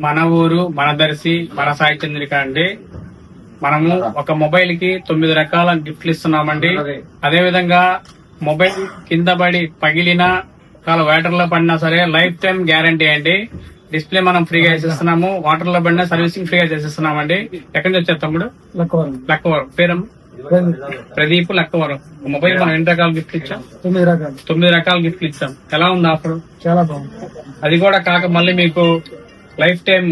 మన ఊరు మన దర్శి మన సాయి చంద్రిక అండి. మనము ఒక మొబైల్కి తొమ్మిది రకాల గిఫ్ట్లు ఇస్తున్నామండి. అదే విధంగా మొబైల్ కింద పడి పగిలినా ఒకవేళ వాటర్లో పడినా సరే లైఫ్ టైం గ్యారంటీ అండి. డిస్ప్లే మనం ఫ్రీగా చేసిస్తున్నాము వాటర్లో పడినా సర్వీసింగ్ ఫ్రీగా చేసిస్తున్నామండి. ఎక్కడి నుంచి వచ్చారు తమ్ముడు? లక్కవరం. లక్కవరం. పేరు ప్రదీప్ లక్కవరం. మొబైల్ మనం ఎన్ని రకాల గిఫ్ట్లు ఇచ్చాం? తొమ్మిది రకాలు. తొమ్మిది రకాల గిఫ్ట్లు ఇచ్చాం. ఎలా ఉంది ఆఫర్? చాలా బాగుంది. అది కూడా కాక మళ్ళీ మీకు లైఫ్ టైం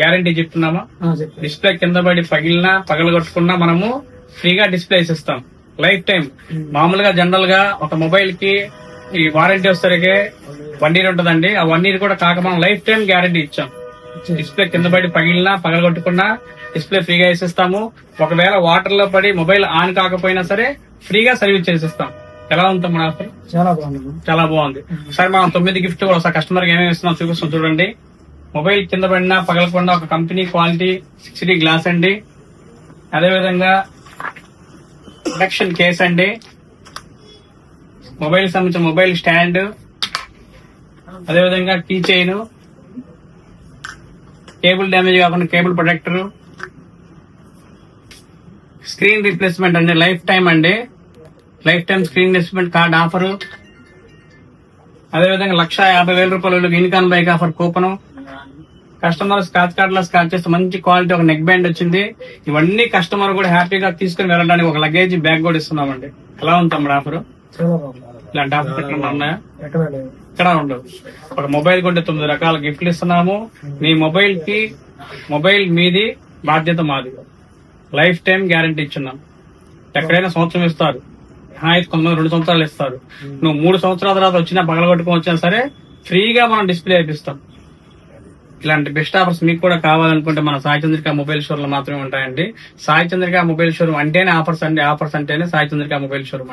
గ్యారంటీ చెప్తున్నామా? డిస్ప్లే కింద పడి పగిలినా పగలగొట్టుకున్నా మనము ఫ్రీగా డిస్ప్లేస్ ఇస్తాం లైఫ్ టైం. మామూలుగా జనరల్గా ఒక మొబైల్కి ఈ వారంటీ వచ్చేసరికి వన్ ఇయర్ ఉంటదండి. ఆ వన్ ఇయర్ కూడా కాక మనం లైఫ్ టైం గ్యారంటీ ఇచ్చాం. డిస్ప్లే కింద పడి పగిలినా పగలగొట్టుకున్నా డిస్ప్లే ఫ్రీగా వేసిస్తాము. ఒకవేళ వాటర్లో పడి మొబైల్ ఆన్ కాకపోయినా సరే ఫ్రీగా సర్వీస్ చేసిస్తాం. ఎలా ఉంటుంది మన ఆఫర్? చాలా బాగుంది. చాలా బాగుంది. సరే మనం తొమ్మిది గిఫ్ట్ కూడా ఒకసారి కస్టమర్ ఏమేమి ఇస్తున్నాం చూపిస్తాం చూడండి. మొబైల్ కింద పడినా పగలకుండా ఒక company quality six D glass అండి. అదేవిధంగా ప్రొడక్షన్ కేస్ అండి. మొబైల్ సంబంధించిన మొబైల్ స్టాండ్. అదేవిధంగా టీ చైన్. కేబుల్ డ్యామేజ్ కాకుండా కేబుల్ ప్రొటెక్టర్. స్క్రీన్ రీప్లేస్మెంట్ అండి లైఫ్ టైం అండి. Life time screen replacement card offer. అదేవిధంగా లక్ష యాభై వేల రూపాయలు ఇన్కాన్ bike offer coupon. Customer scratch కార్డ్లో స్క్రాచ్ చేస్తే మంచి క్వాలిటీ ఒక నెక్ బ్యాండ్ వచ్చింది. ఇవన్నీ కస్టమర్ కూడా హ్యాపీగా తీసుకుని వెళ్ళడానికి ఒక లగేజ్ బ్యాగ్ కూడా ఇస్తున్నామండి. ఎలా ఉంది తమ్ముడు ఆఫర్? ఇలాంటి ఆఫర్ ఎక్కడ ఉన్నాయా? ఎక్కడ ఇక్కడ ఉండవు. ఒక మొబైల్ కొంటే తొమ్మిది రకాల గిఫ్ట్లు ఇస్తున్నాము. మీ మొబైల్కి మొబైల్ మీది బాధ్యత మాది. లైఫ్ టైం గ్యారంటీ ఇచ్చున్నాం. ఎక్కడైనా సంవత్సరం ఇస్తారు. హాయిత్ కొంతమంది రెండు సంవత్సరాలు ఇస్తారు. నువ్వు మూడు సంవత్సరాల తర్వాత వచ్చినా పగలగొట్టుకొని వచ్చినా సరే ఫ్రీగా మనం డిస్ప్లే అయిపిస్తాం ఇలాంటి బెస్ట్ ఆఫర్స్ మీకు కూడా కావాలనుకుంటే మన సాయి చంద్రిక మొబైల్ షోర్లో మాత్రమే ఉంటాయండి. సాయి చంద్రిక మొబైల్ షోరూమ్ అంటేనే ఆఫర్స్ అండి. ఆఫర్స్ అంటేనే సాయి చంద్రిక మొబైల్ షోరూమ్